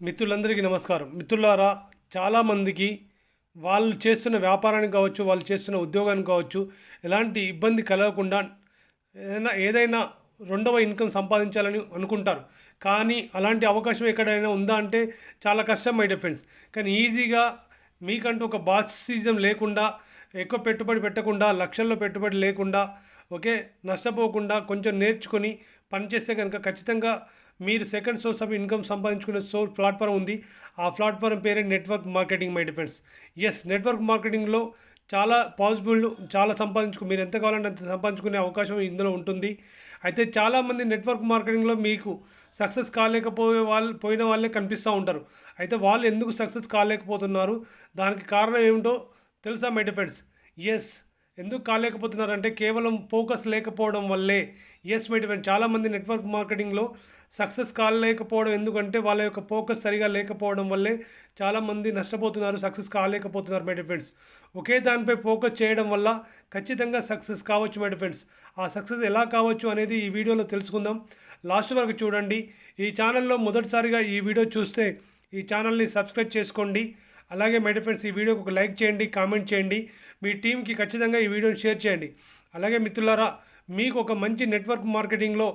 మిత్రులందరికీ నమస్కారం. మిత్రులారా చాలామందికి వాళ్ళు చేస్తున్న వ్యాపారానికి కావచ్చు వాళ్ళు చేస్తున్న ఉద్యోగానికి కావచ్చు ఎలాంటి ఇబ్బంది కలగకుండా ఏదైనా ఏదైనా రెండవ ఇన్కమ్ సంపాదించాలని అనుకుంటారు. కానీ అలాంటి అవకాశం ఎక్కడైనా ఉందా అంటే చాలా కష్టం మై డిఫెండ్స్ కానీ ఈజీగా మీకంటూ ఒక బాసిజం లేకుండా ఎక్కువ పెట్టుబడి పెట్టకుండా లక్షల్లో పెట్టుబడి లేకుండా ఓకే నష్టపోకుండా కొంచెం నేర్చుకొని పనిచేస్తే కనుక ఖచ్చితంగా మీరు సెకండ్ సోర్స్ ఆఫ్ ఇన్కమ్ సంపాదించుకునే సో ప్లాట్ఫామ్ ఉంది. ఆ ప్లాట్ఫామ్ పేరే network marketing my friends yes network మార్కెటింగ్లో చాలా పాసిబుల్ చాలా సంపాదించుకు మీరు ఎంత కావాలంటే అంత సంపాదించుకునే అవకాశం ఇందులో ఉంటుంది. అయితే చాలామంది నెట్వర్క్ మార్కెటింగ్లో మీకు సక్సెస్ కాలేకపోయే వాళ్ళు పోయిన వాళ్ళే కనిపిస్తూ ఉంటారు. అయితే వాళ్ళు ఎందుకు సక్సెస్ కాలేకపోతున్నారు? దానికి కారణం ఏమిటో తెలుసా మై డిఫెండ్స్ ఎస్ ఎందుకు కాలేకపోతున్నారంటే కేవలం ఫోకస్ లేకపోవడం వల్లే. ఎస్ మై డిఫెండ్ చాలామంది నెట్వర్క్ మార్కెటింగ్లో సక్సెస్ కాలేకపోవడం ఎందుకంటే వాళ్ళ యొక్క ఫోకస్ సరిగా లేకపోవడం వల్లే చాలామంది నష్టపోతున్నారు సక్సెస్ కాలేకపోతున్నారు మై డిఫెండ్స్ ఒకే దానిపై ఫోకస్ చేయడం వల్ల ఖచ్చితంగా సక్సెస్ కావచ్చు మై డిఫెండ్స్ ఆ సక్సెస్ ఎలా కావచ్చు అనేది ఈ వీడియోలో తెలుసుకుందాం. లాస్ట్ వరకు చూడండి. ఈ ఛానల్లో మొదటిసారిగా ఈ వీడియో చూస్తే ఈ ఛానల్ని సబ్స్క్రైబ్ చేసుకోండి. అలాగే మై ఫ్రెండ్స్ ఈ వీడియోకి ఒక లైక్ చేయండి కామెంట్ చేయండి. మీ టీంకి ఖచ్చితంగా ఈ వీడియోని షేర్ చేయండి. అలాగే మిత్రులారా మీకు ఒక మంచి నెట్వర్క్ మార్కెటింగ్లో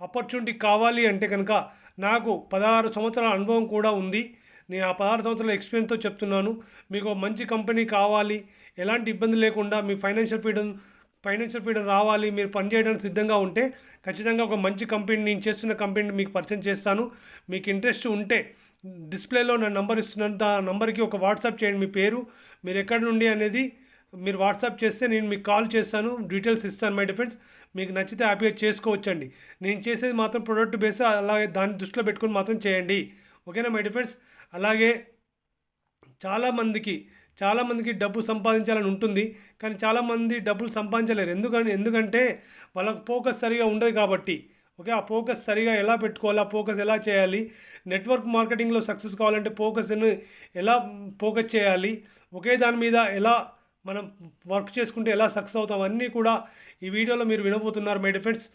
ఆపర్చునిటీ కావాలి అంటే కనుక నాకు పదహారు సంవత్సరాల అనుభవం కూడా ఉంది. నేను ఆ పదహారు సంవత్సరాల ఎక్స్పీరియన్స్తో చెప్తున్నాను. మీకు మంచి కంపెనీ కావాలి. ఎలాంటి ఇబ్బంది లేకుండా మీ ఫైనాన్షియల్ ఫ్రీడమ్ ఫైనాన్షియల్ ఫ్రీడమ్ రావాలి. మీరు పనిచేయడానికి సిద్ధంగా ఉంటే ఖచ్చితంగా ఒక మంచి కంపెనీ నేను చేస్తున్న కంపెనీని మీకు పరిచయం చేస్తాను. మీకు ఇంట్రెస్ట్ ఉంటే డిస్ప్లేలో నా నంబర్ ఇస్తున్నాను ఆ నంబర్కి ఒక వాట్సాప్ చేయండి మీ పేరు మీరు ఎక్కడి నుండి అనేది మీరు వాట్సాప్ చేస్తే నేను మీకు కాల్ చేస్తాను డీటెయిల్స్ ఇస్తాను మై డిఫెండ్స్ మీకు నచ్చితే హ్యాపీగా చేసుకోవచ్చండి. నేను చేసేది మాత్రం ప్రొడక్ట్ బేస్ అలాగే దాన్ని దృష్టిలో పెట్టుకొని మాత్రం చేయండి. ఓకేనా మై డిఫెండ్స్ అలాగే చాలామందికి చాలామందికి డబ్బు సంపాదించాలని ఉంటుంది కానీ చాలామంది డబ్బులు సంపాదించలేరు. ఎందుకని ఎందుకంటే వాళ్ళకి ఫోకస్ సరిగా ఉండదు కాబట్టి. ఓకే ఆ ఫోకస్ సరిగా ఎలా పెట్టుకోవాలి ఆ ఫోకస్ ఎలా చేయాలి నెట్వర్క్ మార్కెటింగ్లో సక్సెస్ కావాలంటే ఫోకస్ని ఎలా ఫోకస్ చేయాలి ఒకే దాని మీద ఎలా మనం వర్క్ చేసుకుంటే ఎలా సక్సెస్ అవుతాం అన్నీ కూడా ఈ వీడియోలో మీరు వినబోతున్నారు మై డిఫెండ్స్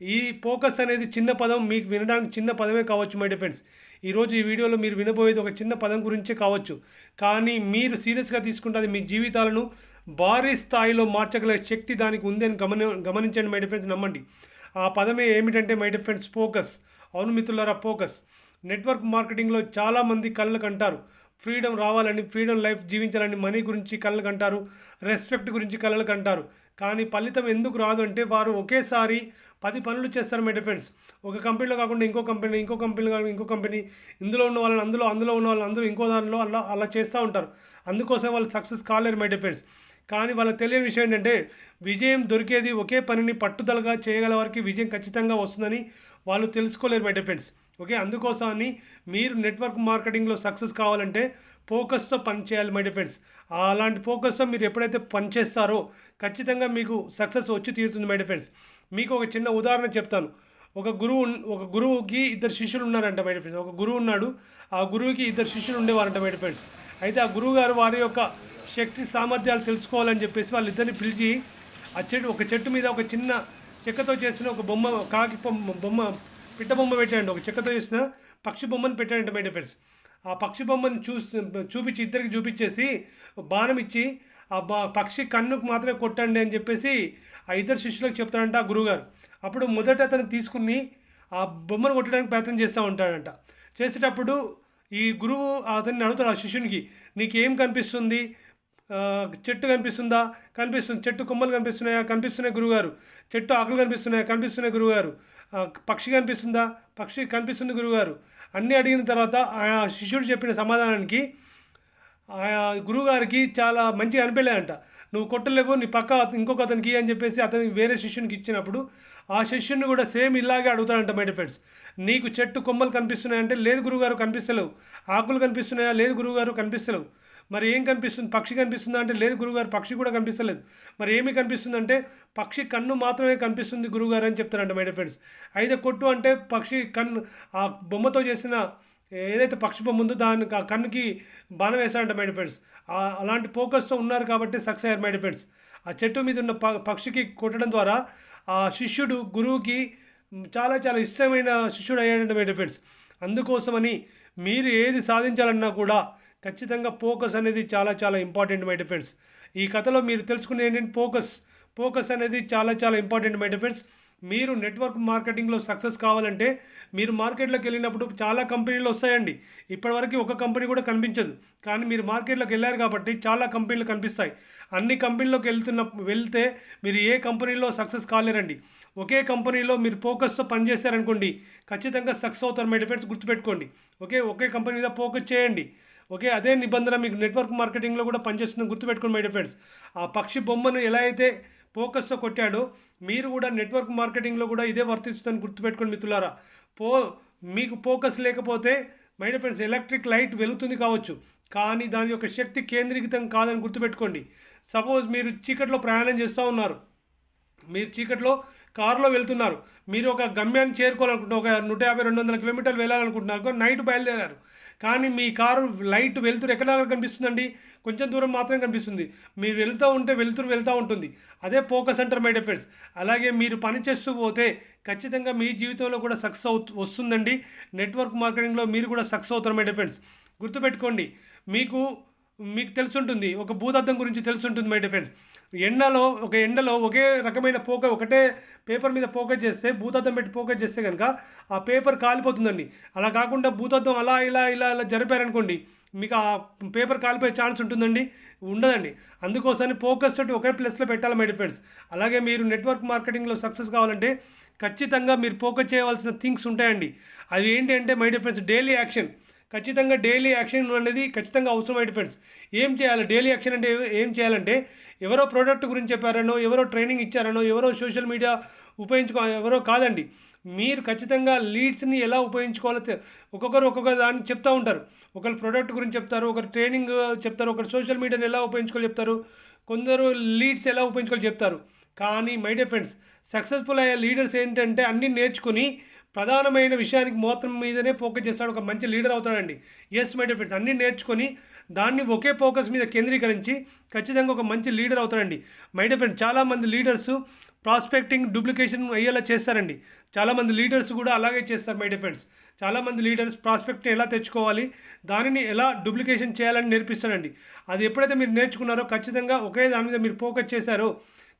ఈ ఫోకస్ అనేది చిన్న పదం మీకు వినడానికి చిన్న పదమే కావచ్చు మై డిఫెండ్స్ ఈరోజు ఈ వీడియోలో మీరు వినబోయేది ఒక చిన్న పదం గురించే కావచ్చు. కానీ మీరు సీరియస్గా తీసుకుంటే మీ జీవితాలను భారీ స్థాయిలో మార్చగల శక్తి దానికి ఉందని అని గమని గమనించండి మై డిఫెండ్స్ నమ్మండి. ఆ పదమే ఏమిటంటే మై డిఫెండ్స్ ఫోకస్ అవును మిత్రులారా ఫోకస్ నెట్వర్క్ మార్కెటింగ్లో చాలామంది కళ్ళకు అంటారు ఫ్రీడమ్ రావాలని ఫ్రీడమ్ లైఫ్ జీవించాలని మనీ గురించి కళ్ళకు అంటారు రెస్పెక్ట్ గురించి కళ్ళకు అంటారు కానీ ఫలితం ఎందుకు రాదు అంటే వారు ఒకేసారి పది పనులు చేస్తారు మై డిఫెండ్స్ ఒక కంపెనీలో కాకుండా ఇంకో కంపెనీ ఇంకో కంపెనీలో కాకుండా ఇంకో కంపెనీ ఇందులో ఉన్న వాళ్ళని అందులో అందులో ఉన్న వాళ్ళని అందరూ ఇంకో దానిలో అలా అలా చేస్తూ ఉంటారు. అందుకోసం వాళ్ళు సక్సెస్ కాలేరు మై డిఫెండ్స్ కానీ వాళ్ళకి తెలియని విషయం ఏంటంటే విజయం దొరికేది ఒకే పనిని పట్టుదలగా చేయగల వారికి విజయం ఖచ్చితంగా వస్తుందని వాళ్ళు తెలుసుకోలేరు మై డిఫెండ్స్ ఓకే అందుకోసమని మీరు నెట్వర్క్ మార్కెటింగ్లో సక్సెస్ కావాలంటే ఫోకస్తో పనిచేయాలి మై డిఫెండ్స్ అలాంటి ఫోకస్తో మీరు ఎప్పుడైతే పనిచేస్తారో ఖచ్చితంగా మీకు సక్సెస్ వచ్చి తీరుతుంది మై డిఫెండ్స్ మీకు ఒక చిన్న ఉదాహరణ చెప్తాను. ఒక గురువు ఒక గురువుకి ఇద్దరు శిష్యులు ఉన్నారంట మై ఫ్రెండ్స్ ఒక గురువు ఉన్నాడు ఆ గురువుకి ఇద్దరు శిష్యులు ఉండేవారంట మై ఫ్రెండ్స్ అయితే ఆ గురువు గారు వారి యొక్క శక్తి సామర్థ్యాలు తెలుసుకోవాలని చెప్పేసి వాళ్ళిద్దరిని పిలిచి ఆ చెట్టు ఒక చెట్టు మీద ఒక చిన్న చెక్కతో చేసిన ఒక బొమ్మ కాకి బొమ్మ పిట్ట బొమ్మ పెట్టాడు ఒక చెక్కతో చేసిన పక్షి బొమ్మను పెట్టాడంట మై ఫ్రెండ్స్ ఆ పక్షి బొమ్మను చూసి చూపించి ఇద్దరికి చూపించేసి బాణం ఇచ్చి ఆ బా పక్షి కన్నుకు మాత్రమే కొట్టండి అని చెప్పేసి ఆ ఇద్దరు శిష్యులకు చెప్తాడంట ఆ గురువుగారు. అప్పుడు మొదట అతను తీసుకుని ఆ బొమ్మను కొట్టడానికి ప్రయత్నం చేస్తూ ఉంటాడంట. చేసేటప్పుడు ఈ గురువు అతన్ని అడుగుతాడు ఆ శిష్యునికి నీకేం కనిపిస్తుంది? చెట్టు కనిపిస్తుందా? కనిపిస్తుంది. చెట్టు కొమ్మలు కనిపిస్తున్నాయా? కనిపిస్తున్నాయి గురుగారు. చెట్టు ఆకులు కనిపిస్తున్నాయా? కనిపిస్తున్నాయి గురుగారు. పక్షి కనిపిస్తుందా? పక్షి కనిపిస్తుంది గురుగారు. అన్నీ అడిగిన తర్వాత ఆ శిష్యుడు చెప్పిన సమాధానానికి గురువుగారికి చాలా మంచిగా అనిపించలేదంట. నువ్వు కొట్టలేవు నీ పక్క ఇంకొక అతనికి అని చెప్పేసి అతనికి వేరే శిష్యునికి ఇచ్చినప్పుడు ఆ శిష్యుని కూడా సేమ్ ఇలాగే అడుగుతాడంట మై ఫ్రెండ్స్ నీకు చెట్టు కొమ్మలు కనిపిస్తున్నాయంటే లేదు గురువుగారు కనిపిస్తలేవు. ఆకులు కనిపిస్తున్నాయా? లేదు గురువుగారు కనిపిస్తలేవు. మరి ఏం కనిపిస్తుంది? పక్షి కనిపిస్తుందా అంటే లేదు గురుగారు పక్షి కూడా కనిపిస్తలేదు. మరి ఏమి కనిపిస్తుందంటే పక్షి కన్ను మాత్రమే కనిపిస్తుంది గురుగారు అని చెప్తారంట మై ఫ్రెండ్స్ అయితే కొట్టు అంటే పక్షి కన్ను ఆ బొమ్మతో చేసిన ఏదైతే పక్షి బొమ్మ ఉందో దాని ఆ కన్నుకి బాణం వేశారంట మై ఫ్రెండ్స్ అలాంటి ఫోకస్తో ఉన్నారు కాబట్టి సక్సెస్ అయ్యారు మై ఫ్రెండ్స్ ఆ చెట్టు మీద ఉన్న పక్షికి కొట్టడం ద్వారా ఆ శిష్యుడు గురువుకి చాలా చాలా ఇష్టమైన శిష్యుడు అయ్యాడంట మై ఫ్రెండ్స్ అందుకోసమని మీరు ఏది సాధించాలన్నా కూడా ఖచ్చితంగా ఫోకస్ అనేది చాలా చాలా ఇంపార్టెంట్ మై ఫ్రెండ్స్ ఈ కథలో మీరు తెలుసుకునేది ఏంటంటే ఫోకస్. ఫోకస్ అనేది చాలా చాలా ఇంపార్టెంట్ మై ఫ్రెండ్స్ మీరు నెట్వర్క్ మార్కెటింగ్లో సక్సెస్ కావాలంటే మీరు మార్కెట్లోకి వెళ్ళినప్పుడు చాలా కంపెనీలు వస్తాయండి. ఇప్పటివరకు ఒక కంపెనీ కూడా కనిపించదు. కానీ మీరు మార్కెట్లోకి వెళ్ళారు కాబట్టి చాలా కంపెనీలు కనిపిస్తాయి. అన్ని కంపెనీలోకి వెళ్తున్న వెళ్తే మీరు ఏ కంపెనీలో సక్సెస్ కాలేరండి. ఒకే కంపెనీలో మీరు ఫోకస్తో పనిచేశారనుకోండి ఖచ్చితంగా సక్సెస్ అవుతారు మై ఫ్రెండ్స్ గుర్తుపెట్టుకోండి. ఓకే ఒకే కంపెనీ మీద ఫోకస్ చేయండి. ఓకే అదే నిబంధన మీకు నెట్వర్క్ మార్కెటింగ్లో కూడా పనిచేస్తుందని గుర్తుపెట్టుకోండి మై ఫ్రెండ్స్ ఆ పక్షి బొమ్మను ఎలా అయితే ఫోకస్తో కొట్టాడో మీరు కూడా నెట్వర్క్ మార్కెటింగ్లో కూడా ఇదే వర్తిస్తుందని గుర్తుపెట్టుకోండి మిత్రులారా. పో మీకు ఫోకస్ లేకపోతే మై ఫ్రెండ్స్ ఎలక్ట్రిక్ లైట్ వెలుగుతుంది కావచ్చు. కానీ దాని యొక్క శక్తి కేంద్రీకృతం కాదని గుర్తుపెట్టుకోండి. సపోజ్ మీరు చీకట్లో ప్రయాణం చేస్తూ ఉన్నారు. మీరు చీకట్లో కారులో వెళ్తున్నారు. మీరు ఒక గమ్యాన్ని చేరుకోవాలనుకుంటున్నారు. ఒక నూట యాభై రెండు వందల కిలోమీటర్లు వెళ్ళాలనుకుంటున్నారు. నైట్ బయలుదేరారు. కానీ మీ కారు లైట్ వెళ్తురు ఎక్కడ కనిపిస్తుందండి? కొంచెం దూరం మాత్రమే కనిపిస్తుంది. మీరు వెళ్తూ ఉంటే వెళ్తురు వెళ్తూ ఉంటుంది. అదే ఫోకస్ అంటారు మై ఎఫెక్ట్స్. అలాగే మీరు పని చేస్తూ పోతే ఖచ్చితంగా మీ జీవితంలో కూడా సక్సెస్ అవు వస్తుందండి. నెట్వర్క్ మార్కెటింగ్లో మీరు కూడా సక్సెస్ అవుతారు మై ఎఫెక్ట్స్. గుర్తుపెట్టుకోండి. మీకు మీకు తెలుసుంటుంది ఒక భూతద్దం గురించి తెలుసుంటుంది మై డిఫెన్స్ ఎండలో ఒక ఎండలో ఒకే రకమైన పోక ఒకటే పేపర్ మీద పోకస్ చేస్తే భూతద్దం పెట్టి ఫోకస్ చేస్తే కనుక ఆ పేపర్ కాలిపోతుందండి. అలా కాకుండా భూతద్దం అలా ఇలా ఇలా ఇలా జరిపారనుకోండి మీకు ఆ పేపర్ కాలిపోయే ఛాన్స్ ఉంటుందండి ఉండదండి. అందుకోసమని ఫోకస్ తోటి ఒకే ప్లేస్లో పెట్టాలి మై ఫ్రెండ్స్. అలాగే మీరు నెట్వర్క్ మార్కెటింగ్లో సక్సెస్ కావాలంటే ఖచ్చితంగా మీరు ఫోకస్ చేయవలసిన థింగ్స్ ఉంటాయండి. అవి ఏంటి అంటే మై ఫ్రెండ్స్ డైలీ యాక్షన్. ఖచ్చితంగా డైలీ యాక్షన్ అనేది ఖచ్చితంగా అవసరమైన ఫ్రెండ్స్ ఏం చేయాలి? డైలీ యాక్షన్ అంటే ఏం చేయాలంటే ఎవరో ప్రోడక్ట్ గురించి చెప్పారనో ఎవరో ట్రైనింగ్ ఇచ్చారనో ఎవరో సోషల్ మీడియా ఉపయోగించుకో ఎవరో కాదండి. మీరు ఖచ్చితంగా లీడ్స్ని ఎలా ఉపయోగించుకోవాలో ఒక్కొక్కరు ఒక్కొక్క దాన్ని చెప్తూ ఉంటారు. ఒకరు ప్రోడక్ట్ గురించి చెప్తారు ఒకరు ట్రైనింగ్ చెప్తారు ఒకరు సోషల్ మీడియాని ఎలా ఉపయోగించుకోవాలి చెప్తారు. కొందరు లీడ్స్ ఎలా ఉపయోగించుకోవాలి చెప్తారు. కానీ మై డియర్ ఫ్రెండ్స్ సక్సెస్ఫుల్ అయ్యే లీడర్స్ ఏంటంటే అన్నీ నేర్చుకుని ప్రధానమైన విషయానికి మాత్రం మీదనే ఫోకస్ చేస్తాడు ఒక మంచి లీడర్ అవుతాడండి. ఎస్ మై డియర్ ఫ్రెండ్స్ అన్నీ నేర్చుకొని దాన్ని ఒకే ఫోకస్ మీద కేంద్రీకరించి ఖచ్చితంగా ఒక మంచి లీడర్ అవుతాడండి. మై డియర్ ఫ్రెండ్స్ చాలామంది లీడర్స్ ప్రాస్పెక్టింగ్ డూప్లికేషన్ అయ్యేలా చేస్తారండి. చాలామంది లీడర్స్ కూడా అలాగే చేస్తారు మై డిఫెండ్స్ చాలామంది లీడర్స్ ప్రాస్పెక్ట్ని ఎలా తెచ్చుకోవాలి దానిని ఎలా డూప్లికేషన్ చేయాలని నేర్పిస్తారండి. అది ఎప్పుడైతే మీరు నేర్చుకున్నారో ఖచ్చితంగా ఒకే దాని మీద మీరు ఫోకస్ చేశారో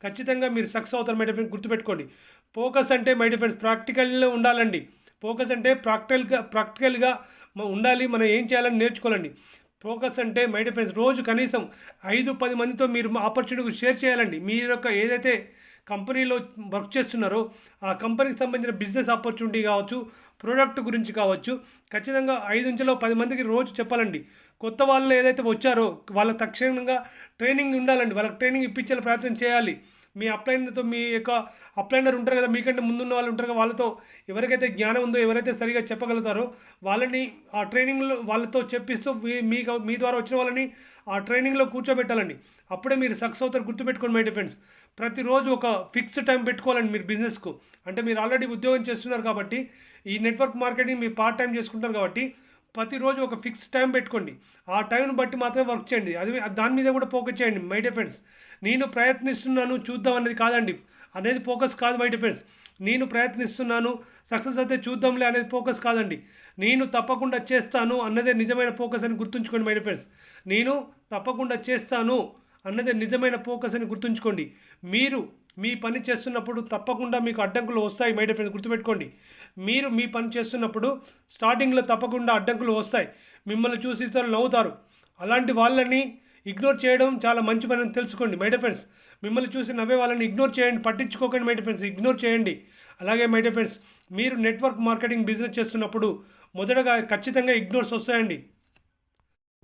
ఖచ్చితంగా మీరు సక్సెస్ అవుతారు మై డిఫెన్స్ గుర్తుపెట్టుకోండి. ఫోకస్ అంటే మై డిఫెన్స్ ప్రాక్టికల్లో ఉండాలండి. ఫోకస్ అంటే ప్రాక్టికల్గా ప్రాక్టికల్గా ఉండాలి. మనం ఏం చేయాలని నేర్చుకోవాలండి. ఫోకస్ అంటే మై డిఫెన్స్ రోజు కనీసం ఐదు పది మందితో మీరు ఆపర్చునిటీ షేర్ చేయాలండి. మీ యొక్క ఏదైతే కంపెనీలో వర్క్ చేస్తున్నారో. ఆ కంపెనీకి సంబంధించిన బిజినెస్ ఆపర్చునిటీ కావచ్చు ప్రోడక్ట్ గురించి కావచ్చు ఖచ్చితంగా ఐదు నుంచిలో పది మందికి రోజు చెప్పాలండి. కొత్త వాళ్ళు ఏదైతే వచ్చారో వాళ్ళ తక్షణంగా ట్రైనింగ్ ఉండాలండి. వాళ్ళకి ట్రైనింగ్ ఇప్పించే ప్రయత్నం చేయాలి. మీ అప్లైనర్తో మీ యొక్క అప్లైనర్ ఉంటారు కదా మీకంటే ముందున్న వాళ్ళు ఉంటారు కదా వాళ్ళతో ఎవరికైతే జ్ఞానం ఉందో ఎవరైతే సరిగా చెప్పగలుగుతారో వాళ్ళని ఆ ట్రైనింగ్లో వాళ్ళతో చెప్పిస్తూ మీ మీ ద్వారా వచ్చిన వాళ్ళని ఆ ట్రైనింగ్లో కూర్చోబెట్టాలండి. అప్పుడే మీరు సక్సెస్ అవుతారు గుర్తుపెట్టుకోండి మై డిఫెండ్స్ ప్రతిరోజు ఒక ఫిక్స్డ్ టైం పెట్టుకోవాలండి మీరు బిజినెస్కు. అంటే మీరు ఆల్రెడీ ఉద్యోగం చేస్తున్నారు కాబట్టి ఈ నెట్వర్క్ మార్కెటింగ్ మీరు పార్ట్ టైం చేసుకుంటారు కాబట్టి ప్రతిరోజు ఒక ఫిక్స్ టైం పెట్టుకోండి. ఆ టైంను బట్టి మాత్రమే వర్క్ చేయండి. అది దాని మీద కూడా ఫోకస్ చేయండి మై డిఫెన్స్ నేను ప్రయత్నిస్తున్నాను చూద్దాం అనేది కాదండి. అనేది ఫోకస్ కాదు మై డిఫెన్స్ నేను ప్రయత్నిస్తున్నాను సక్సెస్ అయితే చూద్దాంలే అనేది ఫోకస్ కాదండి. నేను తప్పకుండా చేస్తాను అన్నదే నిజమైన ఫోకస్ అని గుర్తుంచుకోండి మై డిఫెన్స్ నేను తప్పకుండా చేస్తాను అన్నదే నిజమైన ఫోకస్ అని గుర్తుంచుకోండి. మీరు మీ పని చేస్తున్నప్పుడు తప్పకుండా మీకు అడ్డంకులు వస్తాయి మై ఫ్రెండ్స్ గుర్తుపెట్టుకోండి. మీరు మీ పని చేస్తున్నప్పుడు స్టార్టింగ్లో తప్పకుండా అడ్డంకులు వస్తాయి. మిమ్మల్ని చూసి ఇతరులు నవ్వుతారు. అలాంటి వాళ్ళని ఇగ్నోర్ చేయడం చాలా మంచి పని అని తెలుసుకోండి మై ఫ్రెండ్స్. మిమ్మల్ని చూసి నవ్వే వాళ్ళని ఇగ్నోర్ చేయండి పట్టించుకోకండి మై ఫ్రెండ్స్ ఇగ్నోర్ చేయండి. అలాగే మై ఫ్రెండ్స్ మీరు నెట్వర్క్ మార్కెటింగ్ బిజినెస్ చేస్తున్నప్పుడు మొదటగా ఖచ్చితంగా ఇగ్నోర్స్ వస్తాయండి.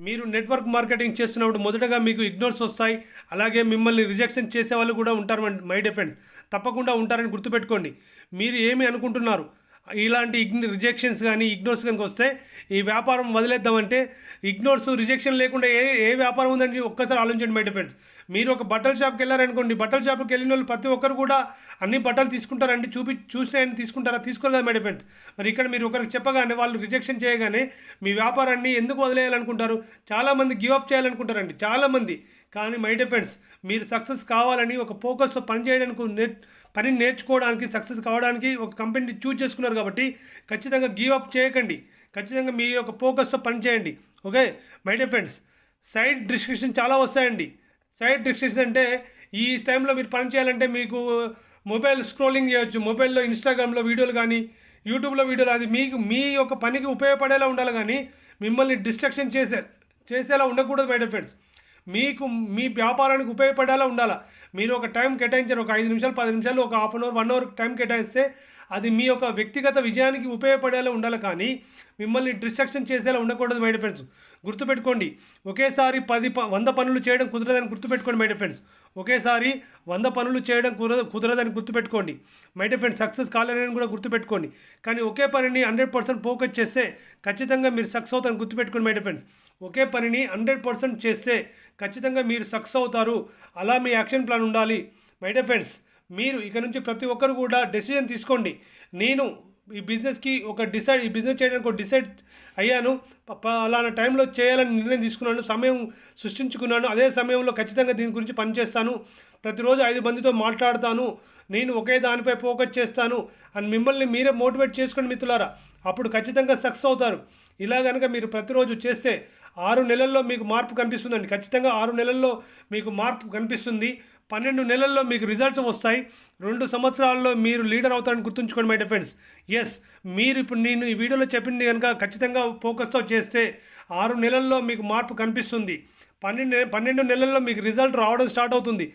మీరు నెట్వర్క్ మార్కెటింగ్ చేస్తున్నప్పుడు మొదటగా మీకు ఇగ్నోర్స్ వస్తాయి. అలాగే మిమ్మల్ని రిజెక్షన్ చేసే వాళ్ళు కూడా ఉంటారు మై డిఫెండ్స్ తప్పకుండా ఉంటారని గుర్తుపెట్టుకోండి. మీరు ఏమి అనుకుంటున్నారు? ఇలాంటి ఇగ్ని రిజెక్షన్స్ కానీ ఇగ్నోర్స్ కనుక వస్తే ఈ వ్యాపారం వదిలేద్దామంటే ఇగ్నోర్స్ రిజెక్షన్ లేకుండా ఏ ఏ వ్యాపారం ఉందని ఒక్కసారి ఆలోచించండి మై ఫ్రెండ్స్ మీరు ఒక బట్టల షాప్కి వెళ్ళారనుకోండి బట్టల షాప్కి వెళ్ళిన వాళ్ళు ప్రతి ఒక్కరు కూడా అన్ని బట్టలు తీసుకుంటారంటే చూపి చూసినాయని తీసుకుంటారా తీసుకోరు కదా మై ఫ్రెండ్స్ మరి ఇక్కడ మీరు ఒకరికి చెప్పగానే వాళ్ళు రిజెక్షన్ చేయగానే మీ వ్యాపారాన్ని ఎందుకు వదిలేయాలనుకుంటారు? చాలామంది గివ్ అప్ చేయాలనుకుంటారండి చాలామంది కానీ మై డిఫెన్స్ మీరు సక్సెస్ కావాలని ఒక ఫోకస్తో పని చేయడానికి నేర్ పని నేర్చుకోవడానికి సక్సెస్ కావడానికి ఒక కంపెనీని చూజ్ చేసుకున్నారు కాబట్టి ఖచ్చితంగా గివ్ అప్ చేయకండి. ఖచ్చితంగా మీ యొక్క ఫోకస్తో పనిచేయండి ఓకే? మై డిఫెన్స్ సైడ్ డిస్క్రిప్షన్ చాలా వస్తాయండి. సైడ్ డిస్క్రిప్షన్ అంటే ఈ టైంలో మీరు పని చేయాలంటే మీకు మొబైల్ స్క్రోలింగ్ చేయొచ్చు. మొబైల్లో ఇన్స్టాగ్రామ్లో వీడియోలు కానీ యూట్యూబ్లో వీడియోలు అది మీకు మీ యొక్క పనికి ఉపయోగపడేలా ఉండాలి కానీ మిమ్మల్ని డిస్ట్రక్షన్ చేసే చేసేలా ఉండకూడదు మై డియర్ ఫ్రెండ్స్. మీకు మీ వ్యాపారానికి ఉపయోగపడేలా ఉండాలా? మీరు ఒక టైం కేటాయించారు ఒక ఐదు నిమిషాలు పది నిమిషాలు ఒక half an hour one hour time కేటాయిస్తే అది మీ యొక్క వ్యక్తిగత విజయానికి ఉపయోగపడేలా ఉండాలి? కానీ మిమ్మల్ని డిస్ట్రక్షన్ చేసేలా ఉండకూడదు మై ఫ్రెండ్స్ గుర్తుపెట్టుకోండి ఒకేసారి పది ప వంద పనులు చేయడం కుదరదని గుర్తుపెట్టుకోండి మై ఫ్రెండ్స్ ఒకేసారి వంద పనులు చేయడం కుదరదు కుదరదని గుర్తుపెట్టుకోండి. మై ఫ్రెండ్స్ సక్సెస్ కాలేదని కూడా గుర్తుపెట్టుకోండి. కానీ ఒకే పనిని హండ్రెడ్ పర్సెంట్ ఫోకస్ చేస్తే ఖచ్చితంగా మీరు సక్సెస్ అవుతారని గుర్తుపెట్టుకోండి మై ఫ్రెండ్స్ ఒకే పనిని హండ్రెడ్ పర్సెంట్ చేస్తే ఖచ్చితంగా మీరు సక్సెస్ అవుతారు. అలా మీ యాక్షన్ ప్లాన్ ఉండాలి. మై ఫ్రెండ్స్ మీరు ఇక నుంచి ప్రతి ఒక్కరు కూడా డెసిజన్ తీసుకోండి. నేను ఈ బిజినెస్కి ఒక డిసైడ్ ఈ బిజినెస్ చేయడానికి ఒక డిసైడ్ అయ్యాను. ప- టైంలో చేయాలని నిర్ణయం తీసుకున్నాను సమయం సృష్టించుకున్నాను. అదే సమయంలో ఖచ్చితంగా దీని గురించి పనిచేస్తాను ప్రతిరోజు ఐదు మందితో మాట్లాడతాను. నేను ఒకే దానిపై ఫోకస్ చేస్తాను. అని మిమ్మల్ని మీరే మోటివేట్ చేసుకోండి మిత్రులారా. అప్పుడు ఖచ్చితంగా సక్సెస్ అవుతారు. ఇలా కనుక మీరు ప్రతిరోజు చేస్తే ఆరు నెలల్లో మీకు మార్పు కనిపిస్తుందండి. ఖచ్చితంగా ఆరు నెలల్లో మీకు మార్పు కనిపిస్తుంది. పన్నెండు నెలల్లో మీకు రిజల్ట్స్ వస్తాయి. రెండు సంవత్సరాల్లో మీరు లీడర్ అవుతారని గుర్తుంచుకోండి మై ఫ్రెండ్స్ ఎస్ మీరు ఇప్పుడు నేను ఈ వీడియోలో చెప్పింది కనుక ఖచ్చితంగా ఫోకస్తో చేస్తే ఆరు నెలల్లో మీకు మార్పు కనిపిస్తుంది. పన్నెండు పన్నెండు నెలల్లో మీకు రిజల్ట్ రావడం స్టార్ట్ అవుతుంది.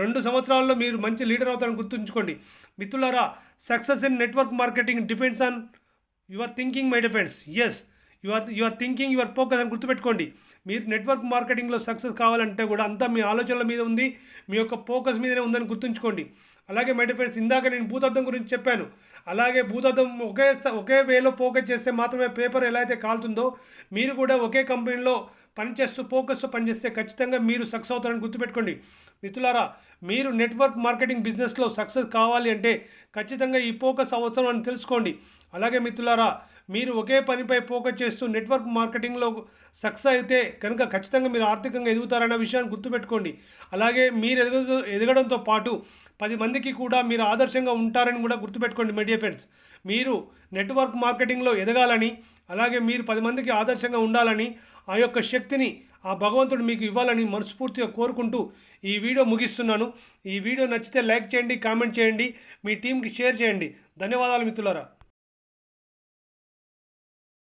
రెండు సంవత్సరాల్లో మీరు మంచి లీడర్ అవుతారని గుర్తుంచుకోండి. మిత్రులారా success in network marketing depends on your thinking my friends yes your your thinking your focus అని గుర్తుపెట్టుకోండి. మీరు నెట్వర్క్ మార్కెటింగ్లో సక్సెస్ కావాలంటే కూడా అంతా మీ ఆలోచనల మీద ఉంది మీ యొక్క ఫోకస్ మీదనే ఉందని గుర్తుంచుకోండి. అలాగే మై ఫ్రెండ్స్ ఇందాక నేను భూతద్దం గురించి చెప్పాను. అలాగే భూతద్దం ఒకే ఒకే వేలో ఫోకస్ చేస్తే మాత్రమే పేపర్ ఎలా అయితే కాలుతుందో మీరు కూడా ఒకే కంపెనీలో పనిచేస్తూ ఫోకస్తో పనిచేస్తే ఖచ్చితంగా మీరు సక్సెస్ అవుతారని గుర్తుపెట్టుకోండి. మిత్రులారా మీరు నెట్వర్క్ మార్కెటింగ్ బిజినెస్లో సక్సెస్ కావాలి అంటే ఖచ్చితంగా ఈ ఫోకస్ అవసరం అని తెలుసుకోండి. అలాగే మిత్రులారా మీరు ఒకే పనిపై ఫోకస్ చేస్తూ నెట్వర్క్ మార్కెటింగ్లో సక్సెస్ అయితే కనుక ఖచ్చితంగా మీరు ఆర్థికంగా ఎదుగుతారన్న విషయాన్ని గుర్తుపెట్టుకోండి. అలాగే మీరు ఎదుగు ఎదగడంతో పాటు పది మందికి కూడా మీరు ఆదర్శంగా ఉంటారని కూడా గుర్తుపెట్టుకోండి మీడియా ఫ్రెండ్స్ మీరు నెట్వర్క్ మార్కెటింగ్లో ఎదగాలని అలాగే మీరు పది మందికి ఆదర్శంగా ఉండాలని ఆ యొక్క శక్తిని ఆ భగవంతుడు మీకు ఇవ్వాలని మనస్ఫూర్తిగా కోరుకుంటూ ఈ వీడియో ముగిస్తున్నాను. ఈ వీడియో నచ్చితే లైక్ చేయండి కామెంట్ చేయండి మీ టీంకి షేర్ చేయండి. ధన్యవాదాలు మిత్రులారా.